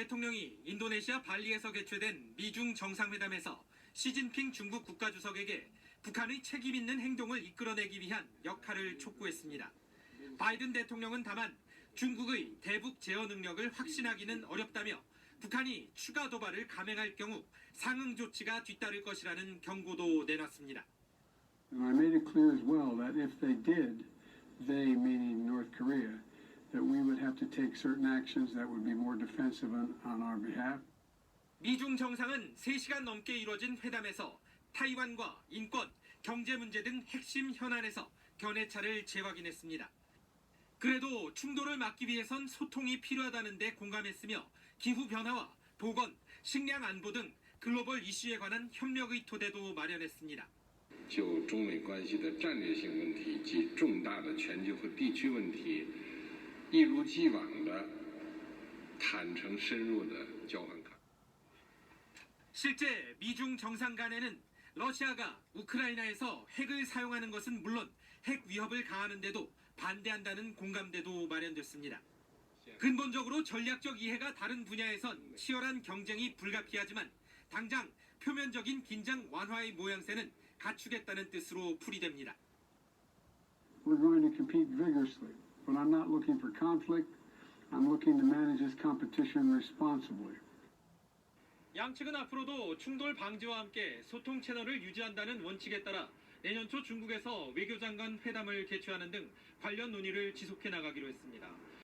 대통령이 인도네시아 발리에서 개최된 미중 정상회담에서 시진핑 중국 국가주석에게 북한의 책임 있는 행동을 이끌어내기 위한 역할을 촉구했습니다. 바이든 대통령은 다만 중국의 대북 제어 능력을 확신하기는 어렵다며 북한이 추가 도발을 감행할 경우 상응 조치가 뒤따를 것이라는 경고도 내놨습니다. I made it clear as well that if they did, they meaning North Korea, that we would have to take certain actions that would be more defensive on, on our behalf. 미중 정상은 3시간 넘게 이뤄진 회담에서 타이완과 인권, 경제 문제 등 핵심 현안에서 견해차를 재확인했습니다. 그래도 충돌을 막기 위해선 소통이 필요하다는 데 공감했으며 기후 변화와 보건, 식량 안보 등 글로벌 이슈에 관한 협력의 토대도 마련했습니다. 就中美关系的战略性问题及重大的全球和地区问题， 一如既往的坦诚深入的交换看法。 실제 미중 정상 간에는 러시아가 우크라이나에서 핵을 사용하는 것은 물론 핵 위협을 가하는데도 반대한다는 공감대도 마련됐습니다. 근본적으로 전략적 이해가 다른 분야에선 치열한 경쟁이 불가피하지만 당장 표면적인 긴장 완화의 모양새는 갖추겠다는 뜻으로 풀이됩니다. We're going to compete vigorously, But I'm not looking for conflict. I'm looking to manage this competition responsibly. 양측은 앞으로도 충돌 방지와 함께 소통 채널을 유지한다는 원칙에 따라 내년 초 중국에서 외교장관 회담을 개최하는 등 관련 논의를 지속해 나가기로 했습니다.